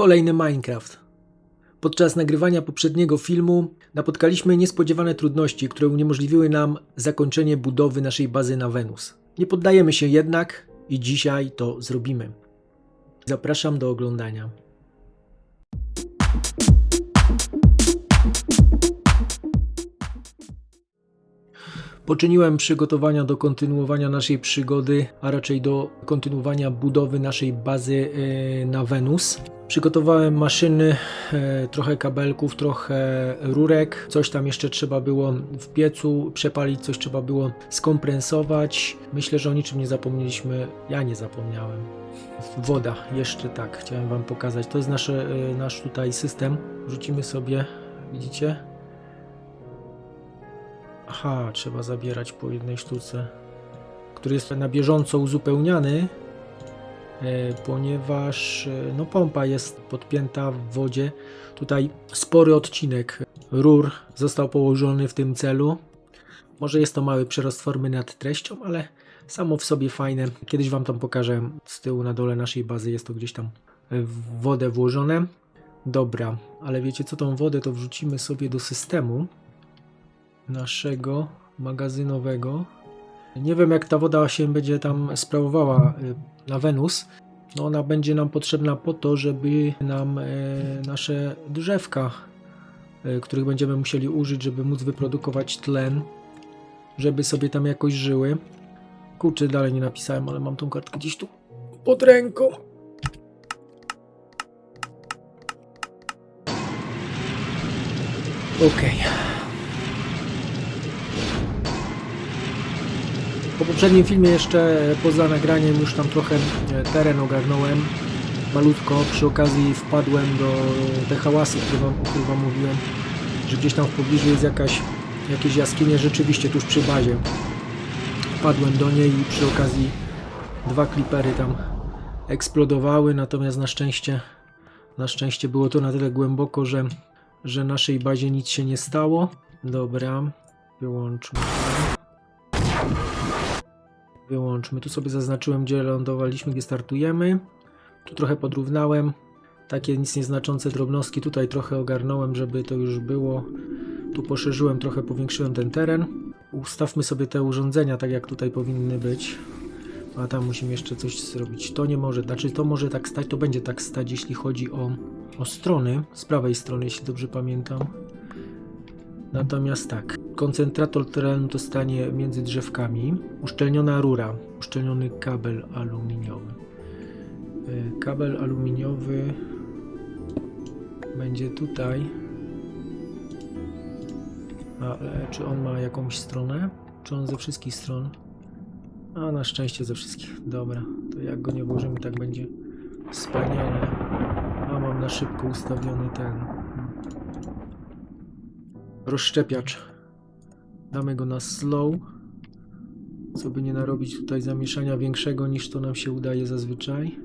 Kolejny Minecraft. Podczas nagrywania poprzedniego filmu napotkaliśmy niespodziewane trudności, które uniemożliwiły nam zakończenie budowy naszej bazy na Wenus. Nie poddajemy się jednak i dzisiaj to zrobimy. Zapraszam do oglądania. Poczyniłem przygotowania do kontynuowania naszej przygody, a raczej do kontynuowania budowy naszej bazy e, na Wenus. Przygotowałem maszyny, e, trochę kabelków, trochę rurek, coś tam jeszcze trzeba było w piecu przepalić, coś trzeba było skompresować. Myślę, że o niczym nie zapomnieliśmy. Ja nie zapomniałem. Woda, jeszcze tak, chciałem Wam pokazać. To jest nasze, e, nasz tutaj system. Rzucimy sobie, widzicie? Aha, trzeba zabierać po jednej sztuce, który jest na bieżąco uzupełniany, e, ponieważ e, no, pompa jest podpięta w wodzie. Tutaj spory odcinek rur został położony w tym celu. Może jest to mały przerost formy nad treścią, ale samo w sobie fajne. Kiedyś Wam tam pokażę z tyłu na dole naszej bazy, jest to gdzieś tam w wodę włożone. Dobra, ale wiecie co, tą wodę to wrzucimy sobie do systemu naszego magazynowego. Nie wiem, jak ta woda się będzie tam sprawowała y, na Wenus. No ona będzie nam potrzebna po to, żeby nam e, nasze drzewka, e, których będziemy musieli użyć, żeby móc wyprodukować tlen, żeby sobie tam jakoś żyły. Kurczę, dalej nie napisałem, ale mam tą kartkę gdzieś tu pod ręką. Okej. Po poprzednim filmie jeszcze poza nagraniem już tam trochę e, teren ogarnąłem malutko. Przy okazji wpadłem do te hałasy, które wam, o których wam mówiłem, że gdzieś tam w pobliżu jest jakaś, jakieś jaskinie, rzeczywiście tuż przy bazie. Wpadłem do niej i przy okazji dwa klipery tam eksplodowały, natomiast na szczęście na szczęście było to na tyle głęboko, że, że naszej bazie nic się nie stało. Dobra, wyłączmy to. Wyłączmy. Tu sobie zaznaczyłem, gdzie lądowaliśmy, gdzie startujemy. Tu trochę podrównałem. Takie nic nieznaczące drobnostki. Tutaj trochę ogarnąłem, żeby to już było. Tu poszerzyłem, trochę powiększyłem ten teren. Ustawmy sobie te urządzenia tak, jak tutaj powinny być. A tam musimy jeszcze coś zrobić. To nie może, znaczy to może tak stać, to będzie tak stać, jeśli chodzi o, o strony. Z prawej strony, jeśli dobrze pamiętam. Natomiast tak, koncentrator terenu to stanie między drzewkami, uszczelniona rura, uszczelniony kabel aluminiowy. Y, Kabel aluminiowy będzie tutaj. Ale czy on ma jakąś stronę? Czy on ze wszystkich stron? A na szczęście ze wszystkich. Dobra, to jak go nie włożymy, tak będzie wspaniale. A mam na szybko ustawiony ten rozszczepiacz. Damy go na slow, co by nie narobić tutaj zamieszania większego niż to nam się udaje zazwyczaj.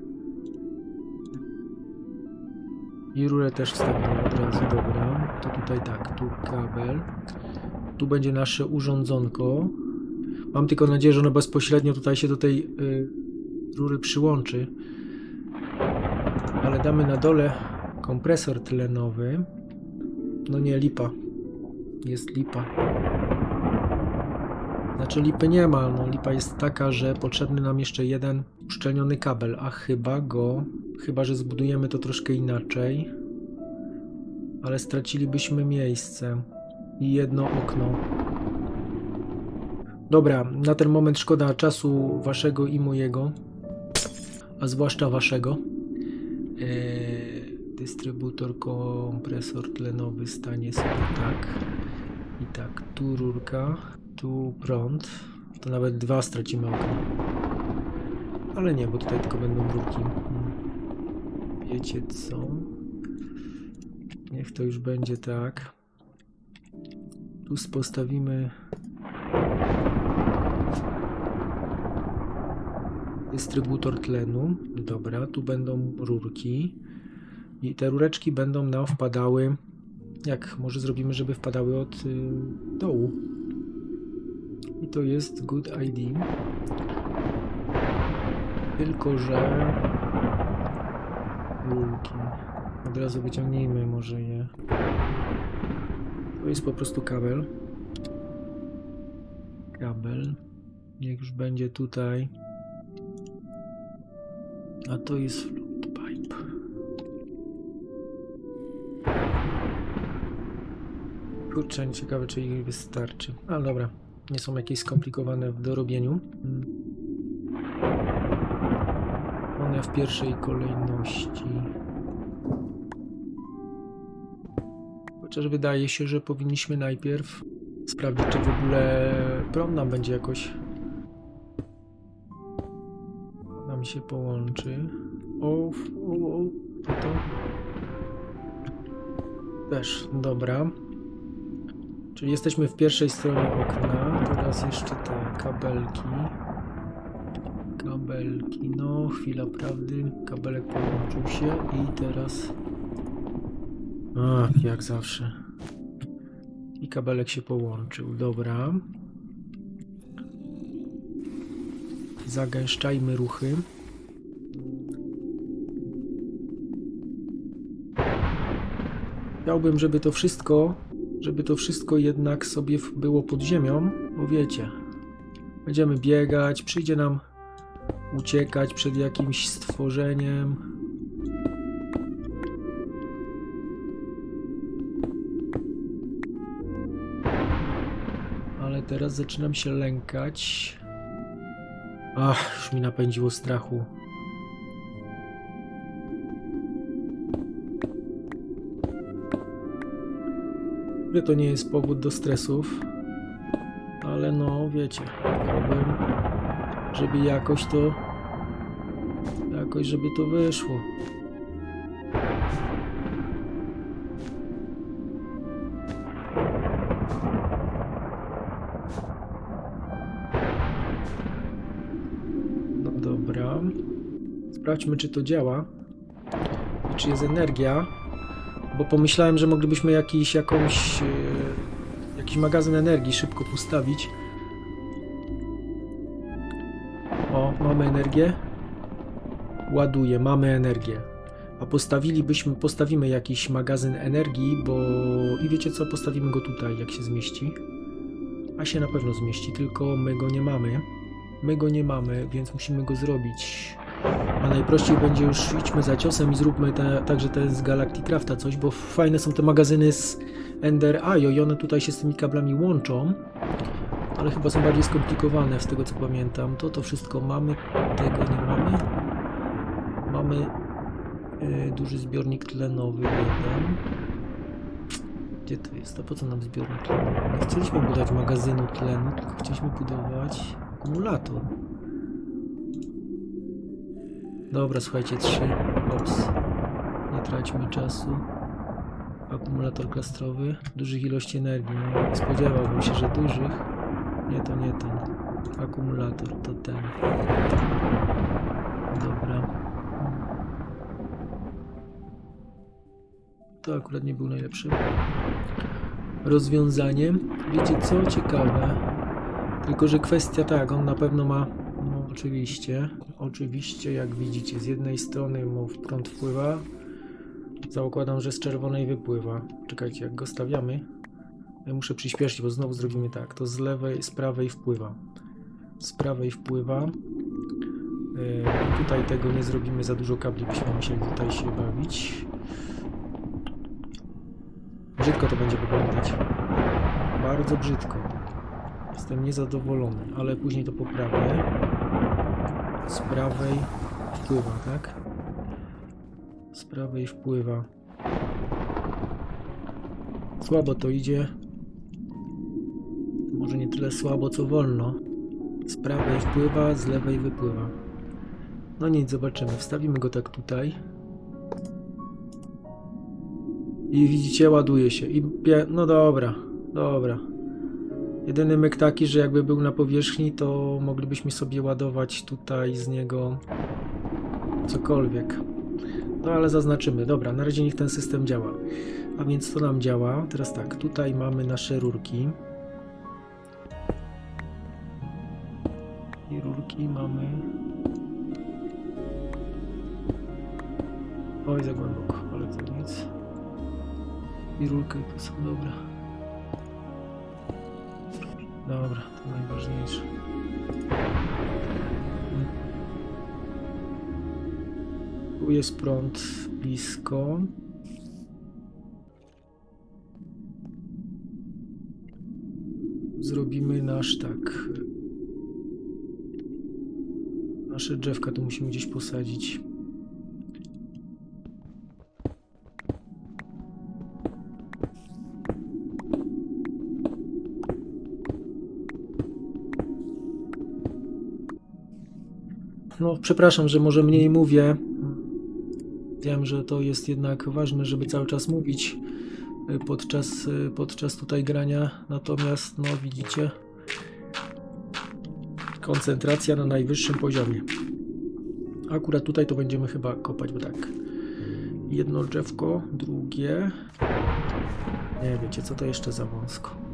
I rurę też wstawimy od razu, dobra. To tutaj tak, tu kabel. Tu będzie nasze urządzonko. Mam tylko nadzieję, że ono bezpośrednio tutaj się do tej y, rury przyłączy. Ale damy na dole kompresor tlenowy. No nie, lipa. Jest lipa. Znaczy lipy nie ma, no lipa jest taka, że potrzebny nam jeszcze jeden uszczelniony kabel, a chyba go, chyba że zbudujemy to troszkę inaczej, ale stracilibyśmy miejsce i jedno okno. Dobra, na ten moment szkoda czasu waszego i mojego, a zwłaszcza waszego. Eee, dystrybutor, kompresor tlenowy stanie sobie tak i tak, tu rurka, tu prąd, to nawet dwa stracimy okno. Ale nie, bo tutaj tylko będą rurki. Hmm. Wiecie co? Niech to już będzie tak. Tu postawimy dystrybutor tlenu. Dobra, tu będą rurki. I te rureczki będą nam wpadały. Jak może zrobimy, żeby wpadały od y, dołu. I to jest good ID. Tylko, że rurki. Od razu wyciągnijmy może je. To jest po prostu kabel. Kabel. Niech już będzie tutaj. A to jest float pipe. Kurczę, ciekawe czy ich wystarczy. Ale dobra, nie są jakieś skomplikowane w dorobieniu. Mm. One w pierwszej kolejności. Chociaż wydaje się, że powinniśmy najpierw sprawdzić, czy w ogóle prom nam będzie jakoś nam się połączy. O, o, o, to. Też, dobra. Czyli jesteśmy w pierwszej stronie okna. Teraz jeszcze te kabelki. Kabelki, no chwila prawdy. Kabelek połączył się i teraz... Ach, jak zawsze. I kabelek się połączył, dobra. Zagęszczajmy ruchy. Chciałbym, żeby to wszystko, żeby to wszystko jednak sobie było pod ziemią, bo wiecie, będziemy biegać, przyjdzie nam uciekać przed jakimś stworzeniem. Ale teraz zaczynam się lękać. Ach, już mi napędziło strachu. Że to nie jest powód do stresów, ale no wiecie, chciałbym, żeby jakoś to, jakoś żeby to wyszło. No dobra. Sprawdźmy, czy to działa. I czy jest energia. Bo pomyślałem, że moglibyśmy jakiś, jakąś, e, jakiś magazyn energii szybko postawić. O, mamy energię. Ładuje, mamy energię. A postawilibyśmy, postawimy jakiś magazyn energii, bo i wiecie co, postawimy go tutaj, jak się zmieści. A się na pewno zmieści, tylko my go nie mamy. My go nie mamy, więc musimy go zrobić. A najprościej będzie już idźmy za ciosem i zróbmy te, także ten z Galacticrafta coś, bo fajne są te magazyny z Ender IO i one tutaj się z tymi kablami łączą, ale chyba są bardziej skomplikowane z tego co pamiętam. To to wszystko mamy, tego nie mamy. Mamy y, duży zbiornik tlenowy jeden. Gdzie to jest? A po co nam zbiornik tlenowy? Nie chcieliśmy budować magazynu tlenu, tylko chcieliśmy budować akumulator. Dobra, słuchajcie, trzy. Ops. Nie traćmy czasu. Akumulator klastrowy. Dużych ilości energii. Spodziewałbym się, że dużych. Nie, to nie ten. Akumulator to ten. Dobra. To akurat nie był najlepszy. Rozwiązanie. Wiecie co? Ciekawe. Tylko, że kwestia tak, on na pewno ma. Oczywiście. Oczywiście, jak widzicie, z jednej strony mu prąd wpływa. Zakładam, że z czerwonej wypływa. Czekajcie, jak go stawiamy. Ja muszę przyspieszyć, bo znowu zrobimy tak. To z lewej, z prawej wpływa. Z prawej wpływa. Yy, tutaj tego nie zrobimy za dużo kabli, byśmy musieli tutaj się bawić. Brzydko to będzie wyglądać. Bardzo brzydko. Jestem niezadowolony, ale później to poprawię. Z prawej wpływa, tak? Z prawej wpływa. Słabo to idzie. Może nie tyle słabo, co wolno. Z prawej wpływa, z lewej wypływa. No nic, zobaczymy. Wstawimy go tak tutaj. I widzicie, ładuje się. I bie... No dobra, dobra. Jedyny myk taki, że jakby był na powierzchni, to moglibyśmy sobie ładować tutaj z niego cokolwiek. No ale zaznaczymy. Dobra, na razie niech ten system działa. A więc to nam działa. Teraz tak, tutaj mamy nasze rurki. I rurki mamy... Oj, za głęboko, ale to nie. I rurkę to są dobra. Dobra, to najważniejsze. Tu jest prąd blisko. Zrobimy nasz tak. Nasze drzewka tu musimy gdzieś posadzić. No, przepraszam, że może mniej mówię. Wiem, że to jest jednak ważne, żeby cały czas mówić y, podczas, y, podczas tutaj grania. Natomiast, no widzicie, koncentracja na najwyższym poziomie. Akurat tutaj to będziemy chyba kopać, bo tak. Jedno drzewko, drugie. Nie wiecie, co to jeszcze za wąsko.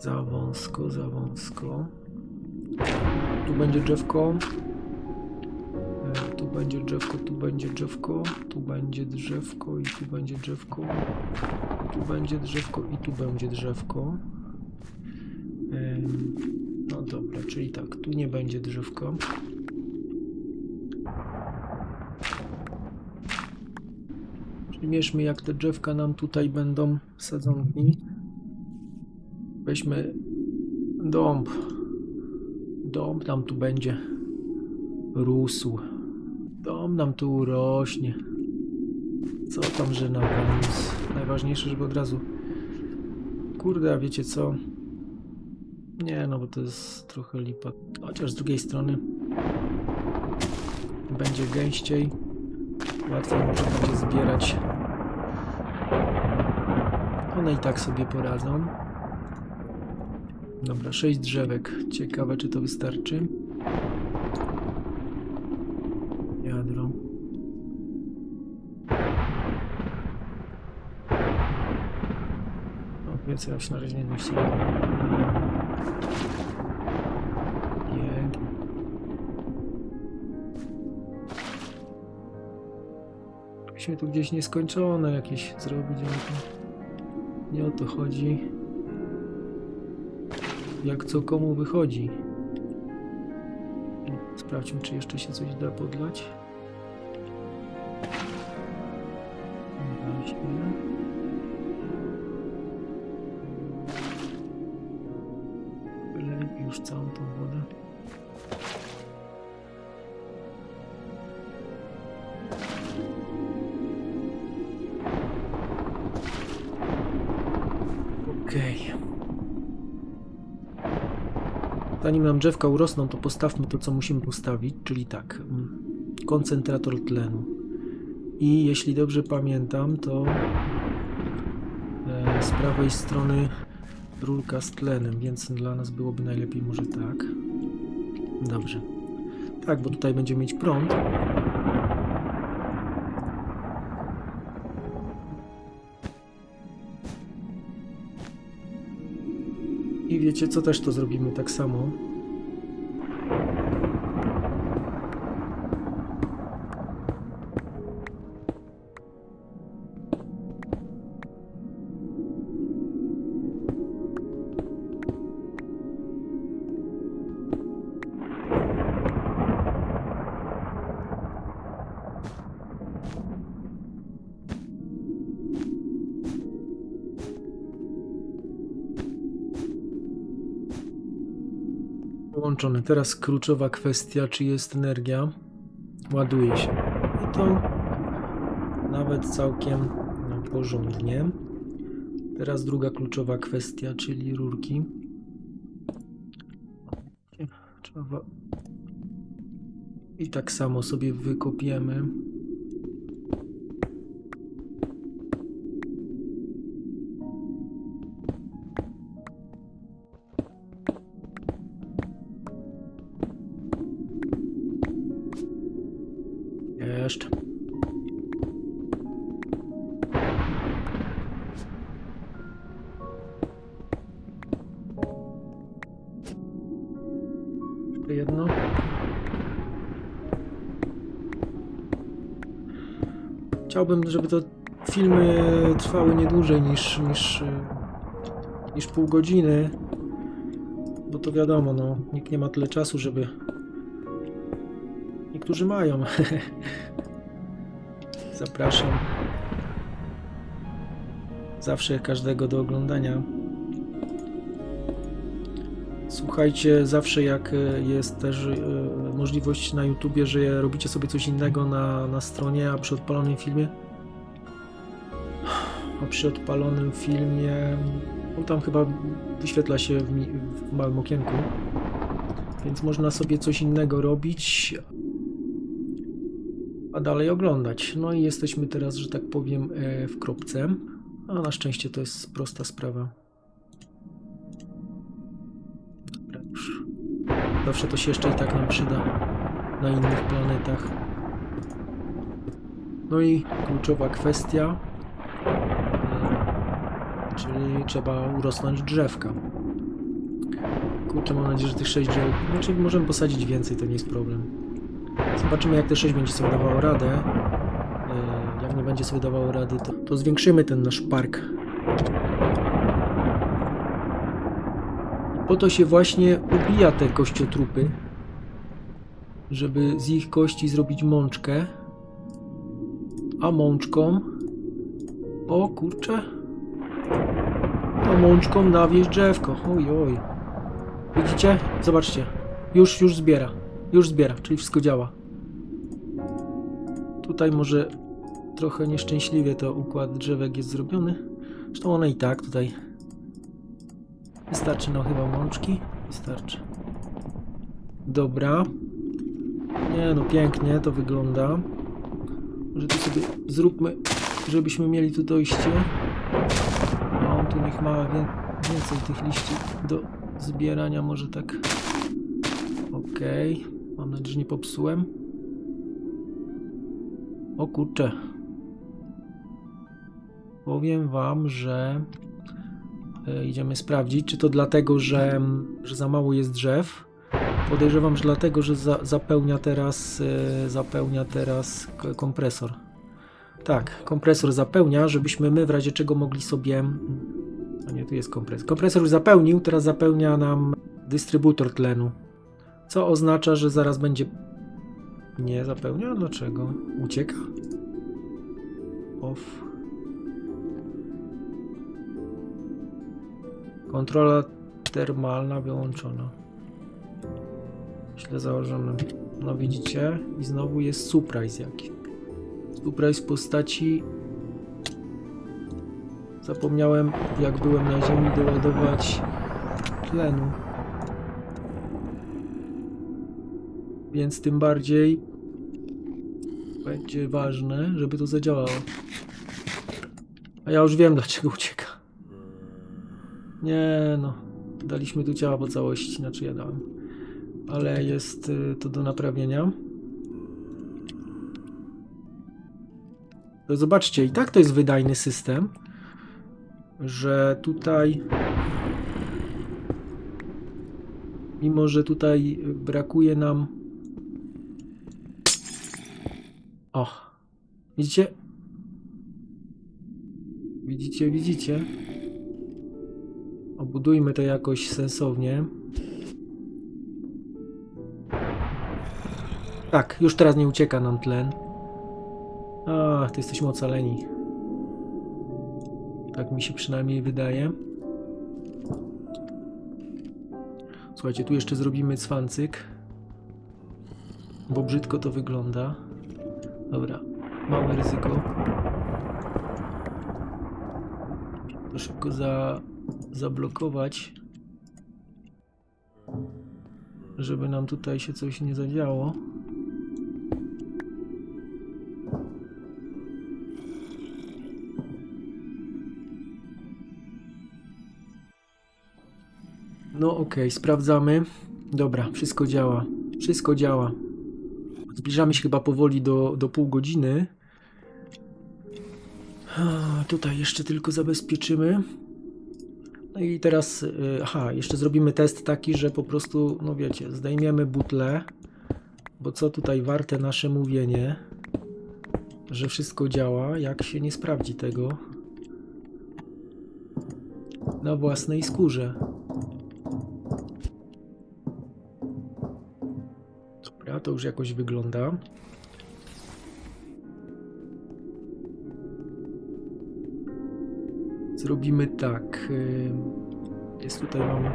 Za wąsko, za wąsko. Tu będzie drzewko. E, Tu będzie drzewko, tu będzie drzewko, tu będzie drzewko i tu będzie drzewko. Tu będzie drzewko i tu będzie drzewko. Em, No dobra, czyli tak, tu nie będzie drzewka. Przymierzmy jak te drzewka nam tutaj będą sadzonki. Weźmy dąb. Dąb nam tu będzie rósł. Dom nam tu urośnie. Co tam, że na wąs? Najważniejsze, żeby od razu... Kurde, a wiecie co? Nie, no bo to jest trochę lipa. Chociaż z drugiej strony będzie gęściej. Łatwiej może będzie zbierać. One i tak sobie poradzą. Dobra, sześć drzewek. Ciekawe, czy to wystarczy. Jadro. No, więcej już na razie nie myślę. Musimy tu gdzieś nieskończone jakieś zrobić, ale nie o to chodzi. Jak co komu wychodzi. Sprawdźmy, czy jeszcze się coś da podlać. Zanim nam drzewka urosną, to postawmy to, co musimy postawić, czyli tak, mm, koncentrator tlenu. I jeśli dobrze pamiętam, to e, z prawej strony rurka z tlenem, więc dla nas byłoby najlepiej może tak. Dobrze. Tak, bo tutaj będziemy mieć prąd. Wiecie co, też to zrobimy tak samo. Połączone. Teraz kluczowa kwestia, czy jest energia. Ładuje się. I to nawet całkiem no, porządnie. Teraz druga kluczowa kwestia, czyli rurki. I tak samo sobie wykopiemy. Chciałbym, żeby to filmy trwały nie dłużej niż, niż, e, niż pół godziny. Bo to wiadomo, no, nikt nie ma tyle czasu, żeby. Niektórzy mają. Zapraszam. Zawsze każdego do oglądania. Słuchajcie, zawsze jak e, jest też e, możliwość na YouTubie, że robicie sobie coś innego na, na stronie, a przy odpalonym filmie. A przy odpalonym filmie. No tam chyba wyświetla się w, mi, w małym okienku. Więc można sobie coś innego robić, a dalej oglądać. No i jesteśmy teraz, że tak powiem, e, w kropce. A na szczęście to jest prosta sprawa. Zawsze to się jeszcze i tak nam przyda na innych planetach. No i kluczowa kwestia, e, czyli trzeba urosnąć drzewka. Kurczę, mam nadzieję, że tych 6 drzew... Znaczy możemy posadzić więcej, to nie jest problem. Zobaczymy jak te 6 będzie sobie dawało radę. E, Jak nie będzie sobie dawało rady, to, to zwiększymy ten nasz park. Po to się właśnie ubija te kościotrupy, żeby z ich kości zrobić mączkę. A mączką... O kurczę. A mączką nawieźć drzewko. Oj, oj. Widzicie? Zobaczcie. Już, już zbiera. Już zbiera, czyli wszystko działa. Tutaj może trochę nieszczęśliwie to układ drzewek jest zrobiony. Zresztą one i tak tutaj. Wystarczy no chyba mączki. Wystarczy. Dobra. Nie no, pięknie to wygląda. Może tu sobie zróbmy, żebyśmy mieli tu dojście. No, tu niech ma wię więcej tych liści do zbierania, może tak. Okej. Mam nadzieję, że nie popsułem. O kurczę. Powiem wam, że idziemy sprawdzić, czy to dlatego, że, że za mało jest drzew. Podejrzewam, że dlatego, że za, zapełnia teraz e, zapełnia teraz kompresor. Tak, kompresor zapełnia, żebyśmy my w razie czego mogli sobie. A nie, tu jest kompresor. Kompresor już zapełnił, teraz zapełnia nam dystrybutor tlenu. Co oznacza, że zaraz będzie. Nie zapełnia? Dlaczego? Ucieka? Off. Kontrola termalna wyłączona. Źle założone. No widzicie? I znowu jest surprise jakiś. Surprise w postaci... Zapomniałem, jak byłem na ziemi, doładować tlenu. Więc tym bardziej będzie ważne, żeby to zadziałało. A ja już wiem, dlaczego ucieka. Nie no, daliśmy tu ciała po całości, znaczy ja dałem. Ale jest y, to do naprawienia. To zobaczcie, i tak to jest wydajny system, że tutaj mimo, że tutaj brakuje nam o, widzicie? Widzicie, widzicie? Obudujmy to jakoś sensownie. Tak, już teraz nie ucieka nam tlen. Ach, to jesteśmy ocaleni. Tak mi się przynajmniej wydaje. Słuchajcie, tu jeszcze zrobimy cwancyk. Bo brzydko to wygląda. Dobra, małe ryzyko. To szybko za, zablokować, żeby nam tutaj się coś nie zadziało. No okej, sprawdzamy. Dobra, wszystko działa. Wszystko działa. Zbliżamy się chyba powoli do, do pół godziny. Tutaj jeszcze tylko zabezpieczymy. No i teraz, y, aha, jeszcze zrobimy test taki, że po prostu, no wiecie, zdejmiemy butlę, bo co tutaj warte nasze mówienie, że wszystko działa, jak się nie sprawdzi tego na własnej skórze. Dobra, to już jakoś wygląda. Zrobimy tak. y, Jest tutaj mamy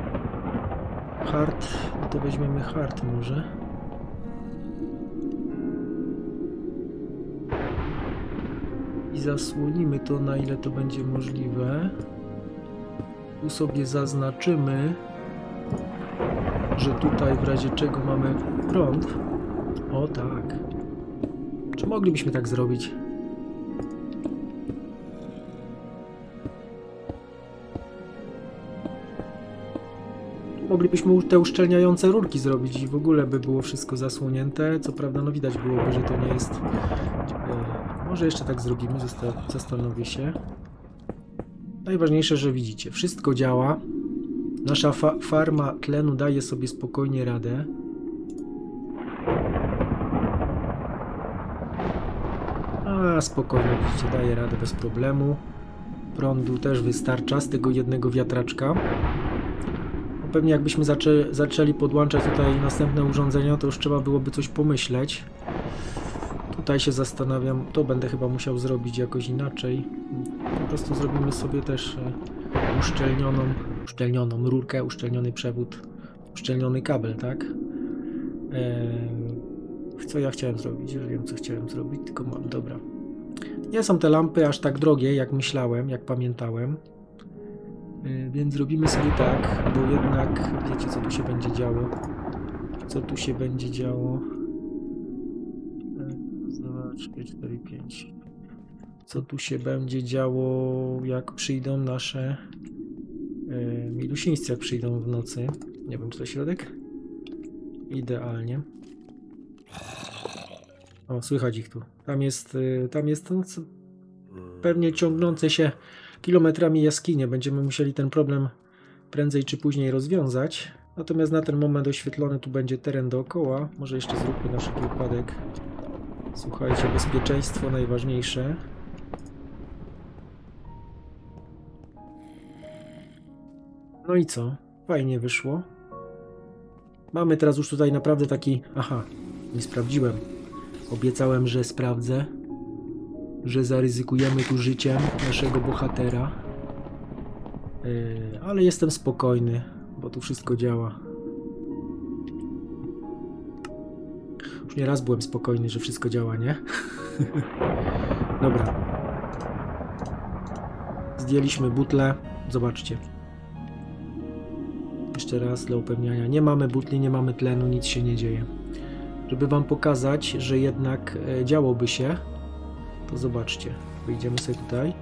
hard, no to weźmiemy hard może. I zasłonimy to na ile to będzie możliwe. Tu sobie zaznaczymy, że tutaj w razie czego mamy prąd. O tak. Czy moglibyśmy tak zrobić? Moglibyśmy te uszczelniające rurki zrobić i w ogóle by było wszystko zasłonięte. Co prawda, no widać byłoby, że to nie jest. E, może jeszcze tak zrobimy, zasta- zastanowię się. Najważniejsze, że widzicie, wszystko działa. Nasza fa- farma tlenu daje sobie spokojnie radę. A spokojnie, widzicie, daje radę bez problemu. Prądu też wystarcza z tego jednego wiatraczka. Pewnie jakbyśmy zaczę zaczęli podłączać tutaj następne urządzenia, to już trzeba byłoby coś pomyśleć. Tutaj się zastanawiam, to będę chyba musiał zrobić jakoś inaczej. Po prostu zrobimy sobie też e, uszczelnioną, uszczelnioną rurkę, uszczelniony przewód, uszczelniony kabel, tak? Eee, co ja chciałem zrobić? Już wiem, co chciałem zrobić, tylko mam, dobra. Nie są te lampy aż tak drogie, jak myślałem, jak pamiętałem. Yy, Więc zrobimy sobie tak, bo jednak wiecie co tu się będzie działo. Co tu się będzie działo. Raz, dwa, trzy, cztery, pięć. Co tu się będzie działo, jak przyjdą nasze yy, milusińscy, jak przyjdą w nocy. Nie wiem, czy to środek? Idealnie. O, słychać ich tu. Tam jest, yy, tam jest no, pewnie ciągnące się kilometrami jaskinie. Będziemy musieli ten problem prędzej czy później rozwiązać. Natomiast na ten moment oświetlony tu będzie teren dookoła. Może jeszcze zróbmy na wszelki wypadek. Słuchajcie, bezpieczeństwo najważniejsze. No i co? Fajnie wyszło. Mamy teraz już tutaj naprawdę taki... Aha, nie sprawdziłem. Obiecałem, że sprawdzę że zaryzykujemy tu życiem naszego bohatera. Yy, ale jestem spokojny, bo tu wszystko działa. Już nie raz byłem spokojny, że wszystko działa, nie? Dobra. Zdjęliśmy butlę. Zobaczcie. Jeszcze raz dla upewniania. Nie mamy butli, nie mamy tlenu, nic się nie dzieje. Żeby wam pokazać, że jednak e, działoby się, to zobaczcie. Wyjdziemy sobie tutaj.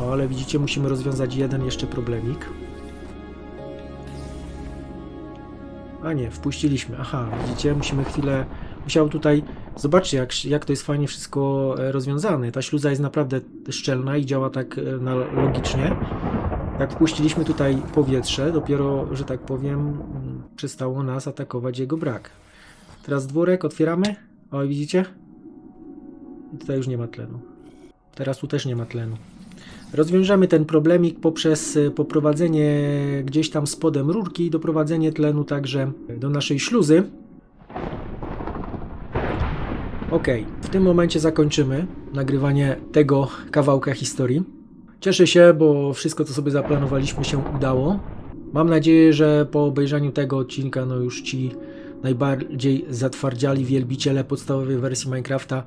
O, ale widzicie, musimy rozwiązać jeden jeszcze problemik. A nie, wpuściliśmy. Aha, widzicie, musimy chwilę. Musiał tutaj. Zobaczcie, jak, jak to jest fajnie wszystko e, rozwiązane. Ta śluza jest naprawdę szczelna i działa tak e, na, logicznie. Jak wpuściliśmy tutaj powietrze, dopiero, że tak powiem, mm, przestało nas atakować jego brak. Teraz dworek otwieramy. O, widzicie? Tutaj już nie ma tlenu. Teraz tu też nie ma tlenu. Rozwiążemy ten problemik poprzez e, poprowadzenie gdzieś tam spodem rurki i doprowadzenie tlenu także do naszej śluzy. Ok, w tym momencie zakończymy nagrywanie tego kawałka historii. Cieszę się, bo wszystko co sobie zaplanowaliśmy się udało. Mam nadzieję, że po obejrzeniu tego odcinka no już ci najbardziej zatwardziali wielbiciele podstawowej wersji Minecrafta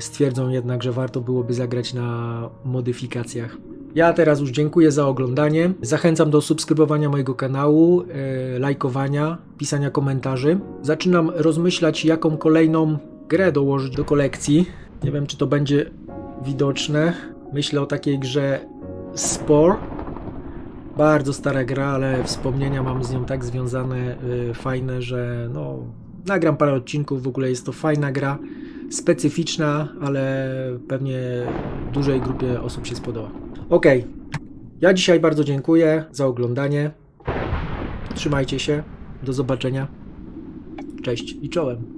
stwierdzą jednak, że warto byłoby zagrać na modyfikacjach. Ja teraz już dziękuję za oglądanie. Zachęcam do subskrybowania mojego kanału, e, lajkowania, pisania komentarzy. Zaczynam rozmyślać, jaką kolejną grę dołożyć do kolekcji. Nie wiem, czy to będzie widoczne. Myślę o takiej grze Spore. Bardzo stara gra, ale wspomnienia mam z nią tak związane, y, fajne, że no, nagram parę odcinków. W ogóle jest to fajna gra, specyficzna, ale pewnie dużej grupie osób się spodoba. Ok, Ja dzisiaj bardzo dziękuję za oglądanie. Trzymajcie się. Do zobaczenia. Cześć i czołem.